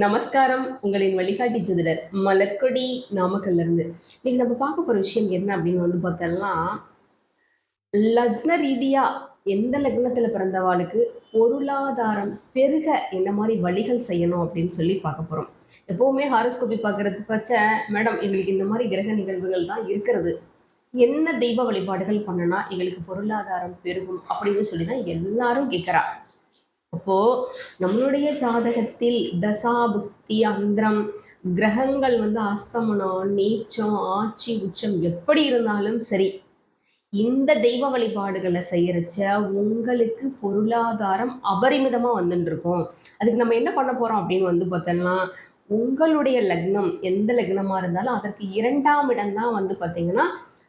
நமஸ்காரம். உங்களின் வழிகாட்டி ஜோதிடர் மலர்கொடி நாமக்கல்ல இருந்து இன்னைக்கு நம்ம பார்க்க போற விஷயம் என்ன அப்படின்னு வந்து பார்த்தோம்னா லக்ன ரீதியா எந்த லக்னத்துல பிறந்தவாளுக்கு பொருளாதாரம் பெருக என்ன மாதிரி வழிகள் செய்யணும் அப்படின்னு சொல்லி பார்க்க போறோம். எப்பவுமே ஹாரோஸ்கோபி பார்க்கறது பச்ச மேடம் எங்களுக்கு இந்த மாதிரி கிரக நிகழ்வுகள் தான் இருக்கிறது. என்ன தெய்வ வழிபாடுகள் பண்ணனா எங்களுக்கு பொருளாதாரம் பெருகும் அப்படின்னு சொல்லி தான் எல்லாரும் கேட்குறா. அப்போ நம்மளுடைய ஜாதகத்தில் தசா புக்தி அந்திரம் கிரகங்கள் வந்து அஸ்தமனம் நீச்சம் ஆட்சி உச்சம் எப்படி இருந்தாலும் சரி இந்த தெய்வ வழிபாடுகளை செய்யறச்ச உங்களுக்கு பொருளாதாரம் அபரிமிதமா வந்துட்டு இருக்கும் அதுக்கு நம்ம என்ன பண்ண போறோம் அப்படின்னு வந்து பார்த்தோம்னா உங்களுடைய லக்னம் எந்த லக்னமா இருந்தாலும் அதற்கு இரண்டாம் இடம் தான் வந்து பார்த்தீங்கன்னா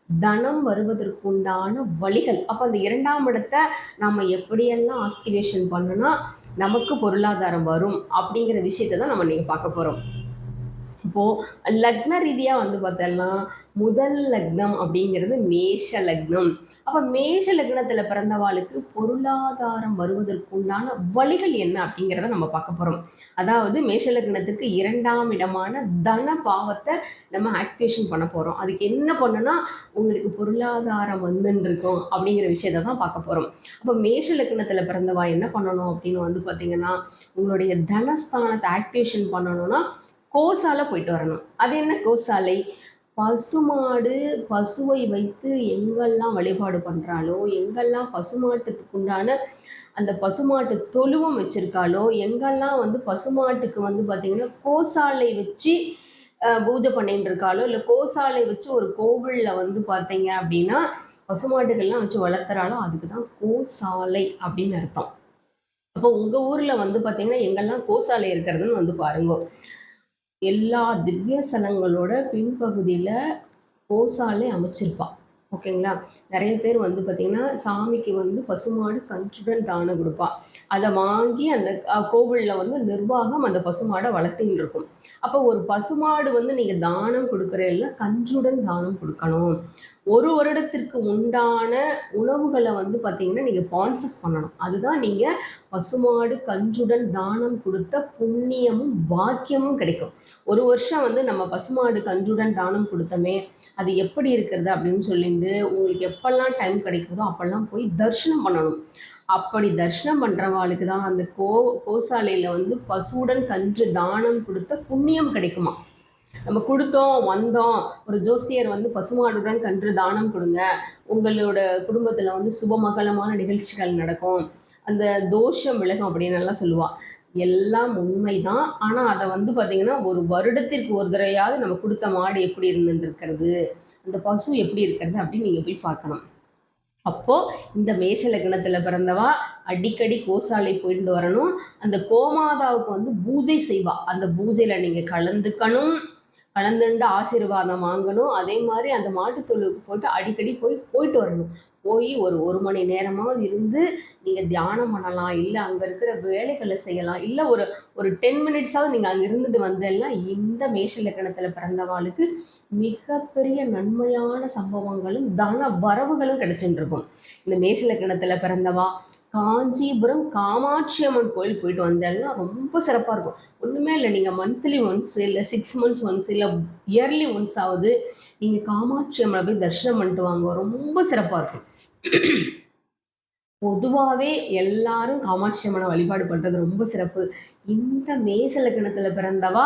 தனம் வருவதற்குண்டான வழிகள். அப்போ அந்த இரண்டாம் இடத்தை நம்ம எப்படியெல்லாம் ஆக்டிவேஷன் பண்ணனா நமக்கு பொருளாதாரம் வரும் அப்படிங்கிற விஷயத்தை தான் நம்ம நீங்கள் பார்க்க போகிறோம் இப்போது லக்ன ரீதியாக வந்து பார்த்தோம்னா முதல் லக்னம் அப்படிங்கிறது மேஷ லக்னம். அப்போ மேஷ லக்னத்தில் பிறந்தவாளுக்கு பொருளாதாரம் வருவதற்குண்டான வழிகள் என்ன அப்படிங்கிறத நம்ம பார்க்க போகிறோம் அதாவது மேஷ லக்னத்துக்கு இரண்டாம் இடமான தன பாவத்தை நம்ம ஆக்டிவேஷன் பண்ண போகிறோம் அதுக்கு என்ன பண்ணுனா உங்களுக்கு பொருளாதாரம் வந்துன்னு இருக்கும் அப்படிங்கிற விஷயத்த தான் பார்க்க போகிறோம் அப்போ மேஷ லக்னத்தில் பிறந்தவா என்ன பண்ணணும் அப்படின்னு வந்து பார்த்தீங்கன்னா உங்களுடைய தனஸ்தானத்தை ஆக்டிவேஷன் பண்ணணும்னா கோசால போயிட்டு வரணும். அது என்ன கோசாலை? பசுமாடு பசுவை வைத்து எங்கெல்லாம் வழிபாடு பண்ணுறாளோ எங்கெல்லாம் பசுமாட்டுக்கு உண்டான அந்த பசுமாட்டு தொழுவம் வச்சுருக்காளோ எங்கெல்லாம் வந்து பசுமாட்டுக்கு வந்து பார்த்திங்கன்னா கோசாலை வச்சு பூஜை பண்ணிட்டு இருக்காளோ இல்லை கோசாலை வச்சு ஒரு கோவிலில் வந்து பார்த்தீங்க அப்படின்னா பசுமாட்டுகள்லாம் வச்சு வளர்த்துறாளோ அதுக்கு தான் கோசாலை அப்படின்னு அர்த்தம். அப்போ உங்கள் ஊரில் வந்து பார்த்தீங்கன்னா எங்கெல்லாம் கோசாலை இருக்கிறதுன்னு வந்து பாருங்க. எல்லா திவ்யஸலங்களோட பின்பகுதியில் கோசாலை அமைச்சிருப்பாள் ஓகேங்களா? நிறைய பேர் வந்து பார்த்திங்கன்னா சாமிக்கு வந்து பசுமாடு கன்றுடன் தானம் கொடுப்பா. அதை வாங்கி அந்த கோவிலில் வந்து நிர்வாகம் அந்த பசுமாடை வளர்த்துன்னு இருக்கும். அப்போ ஒரு பசுமாடு வந்து நீங்கள் தானம் கொடுக்குறதுல கன்றுடன் தானம் கொடுக்கணும். ஒரு வருடத்திற்கு உண்டான உணவுகளை வந்து பார்த்தீங்கன்னா நீங்கள் ஸ்பான்சஸ் பண்ணணும். அதுதான் நீங்கள் பசுமாடு கன்றுடன் தானம் கொடுத்த புண்ணியமும் பாக்கியமும் கிடைக்கும். ஒரு வருஷம் வந்து நம்ம பசுமாடு கன்றுடன் தானம் கொடுத்தோமே அது எப்படி இருக்கிறது அப்படின்னு சொல்லிட்டு உங்களுக்கு எப்பெல்லாம் டைம் கிடைக்குதோ அப்பெல்லாம் போய் தரிசனம் பண்ணணும். அப்படி தரிசனம் பண்ணுறவாளுக்கு தான் அந்த கோ கோசாலையில் வந்து பசுவுடன் கன்று தானம் கொடுத்த புண்ணியம் கிடைக்குமா? நம்ம கொடுத்தோம் வந்தோம். ஒரு ஜோசியர் வந்து பசுமாடுடன் கன்று தானம் கொடுங்க. உங்களோட குடும்பத்தில் வந்து சுபமகலமான நிகழ்ச்சிகள் நடக்கும். அந்த தோஷம் விலகும் அப்படின்னு எல்லாம் சொல்லுவா. எல்லாம் உண்மைதான். ஆனால் அதை வந்து பார்த்தீங்கன்னா ஒரு வருடத்திற்கு ஒரு தடவையாவது நம்ம கொடுத்த மாடு எப்படி இருந்துருக்கிறது அந்த பசு எப்படி இருக்கிறது அப்படின்னு நீங்கள் போய் பார்க்கணும். அப்போ இந்த மேஷ லக்னத்துல பிறந்தவா அடிக்கடி கோசாலை போயிட்டு வரணும். அந்த கோமாதாவுக்கு வந்து பூஜை செய்வா. அந்த பூஜையில நீங்க கலந்துக்கணும். கலந்துண்டு ஆசீர்வாதம் வாங்கணும். அதே மாதிரி அந்த மாட்டுத்தொழுவுக்கு போட்டு அடிக்கடி போய் போயிட்டு வரணும். போய் ஒரு ஒரு மணி நேரமாவது இருந்து நீங்கள் தியானம் பண்ணலாம். இல்லை அங்கே இருக்கிற வேலைகளை செய்யலாம். இல்லை ஒரு ஒரு டென் மினிட்ஸாவது நீங்கள் அங்கே இருந்துட்டு வந்தெல்லாம் இந்த மேஷ லக்கணத்தில் பிறந்தவாளுக்கு மிகப்பெரிய நன்மையான சம்பவங்களும் தன வரவுகளும் கிடைச்சிட்டு இருக்கும் இந்த மேஷ லக்கணத்தில் பிறந்தவா காஞ்சிபுரம் காமாட்சி அம்மன் கோயில் போயிட்டு வந்தேன்னா ரொம்ப சிறப்பாக இருக்கும். ஒன்றுமே இல்லை. நீங்கள் மந்த்லி ஒன்ஸ் இல்லை சிக்ஸ் மந்த்ஸ் ஒன்ஸ் இல்லை இயர்லி ஒன்ஸ் ஆகுது நீங்கள் காமாட்சி அம்மனை போய் தரிசனம் பண்ணிட்டு வாங்க. ரொம்ப சிறப்பாக இருக்கும். பொதுவாகவே எல்லாரும் காமாட்சி அம்மனை வழிபாடு பண்ணுறது ரொம்ப சிறப்பு. இந்த மேசல கிணத்துல பிறந்தவா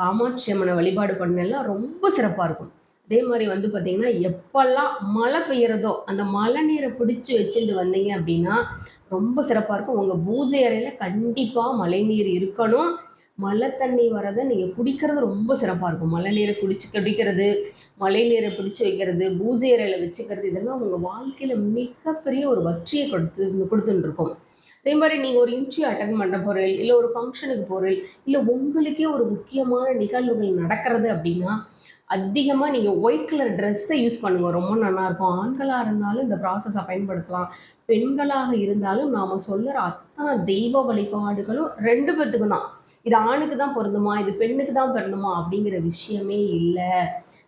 காமாட்சி அம்மனை வழிபாடு பண்ணலாம். ரொம்ப சிறப்பாக இருக்கும். அதே மாதிரி வந்து பார்த்தீங்கன்னா எப்பெல்லாம் மழை பெய்யறதோ அந்த மழை நீரை பிடிச்சி வச்சுட்டு வந்தீங்க அப்படின்னா ரொம்ப சிறப்பாக இருக்கும். உங்கள் பூஜை அறையில் கண்டிப்பாக மழை நீர் இருக்கணும். மழை தண்ணி வரதை நீங்கள் குடிக்கிறது ரொம்ப சிறப்பாக இருக்கும். மழை நீரை குடிச்சு குடிக்கிறது மழை நீரை பிடிச்சி வைக்கிறது பூஜை அறையில் வச்சுக்கிறது இதெல்லாம் உங்கள் வாழ்க்கையில் மிகப்பெரிய ஒரு வற்றியை கொடுத்து கொடுத்துட்டு இருக்கும் அதே மாதிரி நீங்கள் ஒரு இன்ட்ரியூ அட்டன் பண்ண போகிறீள் இல்லை ஒரு ஃபங்க்ஷனுக்கு போகிறீள் இல்லை உங்களுக்கே ஒரு முக்கியமான நிகழ்வுகள் நடக்கிறது அப்படின்னா அதிகமாக நீங்கள் ஒயிட் கலர் ட்ரெஸ்ஸை யூஸ் பண்ணுங்கள் ரொம்ப நல்லாயிருக்கும். ஆண்களாக இருந்தாலும் இந்த ப்ராசஸை பயன்படுத்தலாம். பெண்களாக இருந்தாலும் நாம் சொல்லுற அத்தனை தெய்வ வழிபாடுகளும் ரெண்டு பேத்துக்கும் தான். இது ஆணுக்கு தான் பொருந்துமா? இது பெண்ணுக்கு தான் பொருந்துமா? அப்படிங்கிற விஷயமே இல்லை.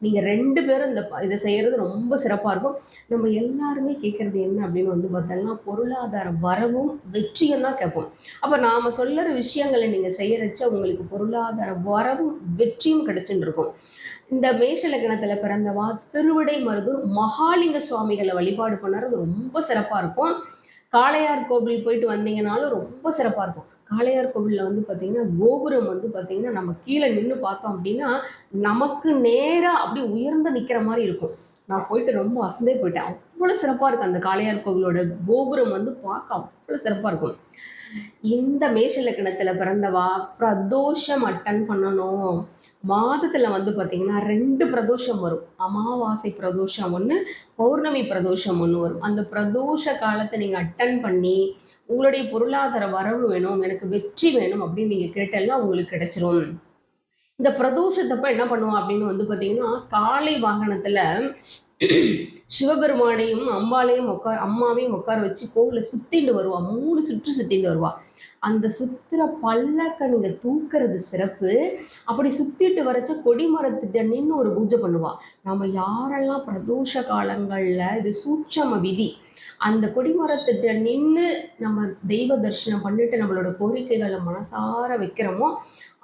நீங்கள் ரெண்டு பேரும் இந்த இதை செய்கிறது ரொம்ப சிறப்பாக இருக்கும். நம்ம எல்லாருமே கேட்குறது என்ன அப்படின்னு வந்து பார்த்தோம்னா பொருளாதார வரவும் வெற்றியும் தான் கேட்போம். அப்போ நாம் சொல்லுற விஷயங்களை நீங்கள் செய்கிறச்ச உங்களுக்கு பொருளாதார வரவும் வெற்றியும் கிடச்சின்னு இருக்கும். இந்த மேஷ லக்னத்துல பிறந்தவா திருவிடை மருதூர் மகாலிங்க சுவாமிகளை வழிபாடு பண்ணுறது ரொம்ப சிறப்பாக இருக்கும். காளையார் கோவில் போயிட்டு வந்தீங்கனாலும் ரொம்ப சிறப்பாக இருக்கும். காளையார் கோவிலில் வந்து பார்த்தீங்கன்னா கோபுரம் வந்து பார்த்தீங்கன்னா நம்ம கீழே நின்று பார்த்தோம் அப்படின்னா நமக்கு நேராக அப்படி உயர்ந்து நிற்கிற மாதிரி இருக்கும். நான் போயிட்டு ரொம்ப அசந்தே போயிட்டேன். அவ்வளோ சிறப்பாக இருக்கும் அந்த காளையார் கோவிலோட கோபுரம் வந்து பார்க்க அவ்வளோ சிறப்பாக இருக்கும். இந்த மேஷ லக்கணத்தில் பிறந்தவா? பிரதோஷம் அட்டன் பண்ணணும். மாதத்தில் வந்து பார்த்தீங்கன்னா ரெண்டு பிரதோஷம் வரும். அமாவாசை பிரதோஷம் ஒன்று பௌர்ணமி பிரதோஷம் ஒன்று வரும். அந்த பிரதோஷ காலத்தை நீங்கள் அட்டன் பண்ணி உங்களுடைய பொருளாதார வரவு வேணும் எனக்கு வெற்றி வேணும் அப்படின்னு நீங்கள் கேட்டெல்லாம் உங்களுக்கு கிடைச்சிரும். இந்த பிரதோஷத்தப்ப என்ன பண்ணுவோம் அப்படின்னு வந்து பார்த்தீங்கன்னா காலை வாகனத்தில் சிவபெருமானையும் அம்பாலையும் உட்கார் அம்மாவையும் உட்கார வச்சு கோவிலை சுத்திட்டு வருவா. மூணு சுற்று சுத்திட்டு வருவா. அந்த சுத்துற பல்லக்க நீங்க தூக்குறது சிறப்பு. அப்படி சுத்திட்டு வரச்ச கொடிமரத்திட்ட நின்று ஒரு பூஜை பண்ணுவா. நம்ம யாரெல்லாம் பிரதோஷ காலங்கள்ல இது சூட்சம விதி. அந்த கொடிமரத்திட்ட நின்று நம்ம தெய்வ தரிசனம் பண்ணிட்டு நம்மளோட கோரிக்கைகளை மனசார வைக்கிறோமோ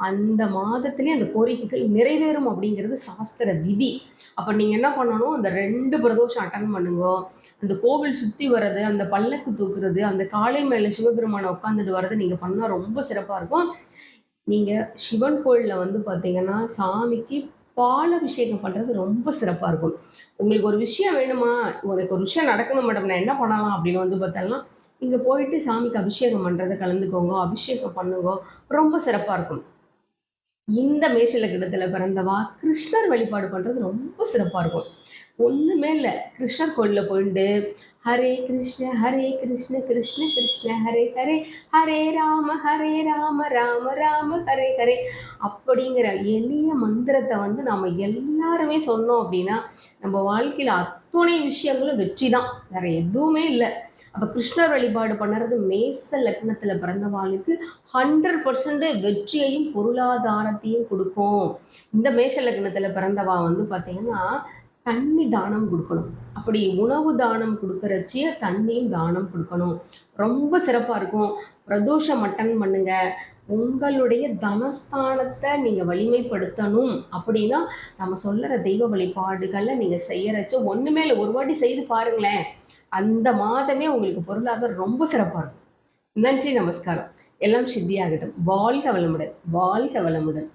அந்த மாதத்திலே அந்த கோரிக்கைகள் நிறைவேறும் அப்படிங்கிறது சாஸ்திர விதி. அப்போ நீங்கள் என்ன பண்ணணும்? அந்த ரெண்டு பிரதோஷம் அட்டன் பண்ணுங்க. அந்த கோவில் சுற்றி வர்றது அந்த பல்லக்கு தூக்குறது அந்த காளை மேலே சிவபெருமானை உட்காந்துட்டு வர்றது நீங்கள் பண்ணால் ரொம்ப சிறப்பாக இருக்கும். நீங்கள் சிவன் கோயிலில் வந்து பார்த்தீங்கன்னா சாமிக்கு பால் அபிஷேகம் பண்ணுறது ரொம்ப சிறப்பாக இருக்கும். உங்களுக்கு ஒரு விஷயம் வேணுமா? உனக்கு ஒரு விஷயம் நடக்கணும் மேடம். நான் என்ன பண்ணலாம் அப்படின்னு வந்து பார்த்தோம்னா இங்கே போயிட்டு சாமிக்கு அபிஷேகம் பண்ணுறதை கலந்துக்கோங்க அபிஷேகம் பண்ணுங்க. ரொம்ப சிறப்பாக இருக்கும். இந்த மேஷலக்கிடத்தில் பிறந்தவா கிருஷ்ணர் வழிபாடு பண்ணுறது ரொம்ப சிறப்பாக இருக்கும். ஒன்றுமே இல்லை. கிருஷ்ணர் கோயிலில் போயிட்டு ஹரே கிருஷ்ண ஹரே கிருஷ்ண கிருஷ்ண கிருஷ்ண ஹரே ஹரே ஹரே ராம ஹரே ராம ராம ராம ஹரே ஹரே. அப்படிங்கிற எளிய மந்திரத்தை வந்து நாம் எல்லாருமே சொன்னோம் அப்படின்னா நம்ம வாழ்க்கையில் அத்துணை விஷயங்களும் வெற்றி தான் வேற எதுவுமே இல்லை. அப்போ கிருஷ்ணர் வழிபாடு பண்ணுறது மேச லக்னத்தில் பிறந்தவாளுக்கு ஹண்ட்ரட் பர்சன்ட் வெற்றியையும் பொருளாதாரத்தையும் கொடுக்கும். இந்த மேஷ லக்னத்தில் பிறந்தவா வந்து பார்த்தீங்கன்னா தண்ணி தானம் கொடுக்கணும். அப்படி உணவு தானம் கொடுக்கறச்சிய தண்ணியும் தானம் கொடுக்கணும். ரொம்ப சிறப்பாக இருக்கும். பிரதோஷம் மட்டன் பண்ணுங்க. உங்களுடைய தனஸ்தானத்தை நீங்கள் வலிமைப்படுத்தணும். அப்படின்னா நம்ம சொல்லுற தெய்வ வழிபாடுகளை நீங்கள் செய்யறச்சோ ஒன்றுமே இல்லை. ஒரு வாட்டி செய்து பாருங்களேன். அந்த மாதமே உங்களுக்கு பொருளாதாரம் ரொம்ப சிறப்பாக இருக்கும். நன்றி நமஸ்காரம். எல்லாம் சித்தியாகட்டும். வாழ்க வளமுடன். வாழ்க வளமுடன்.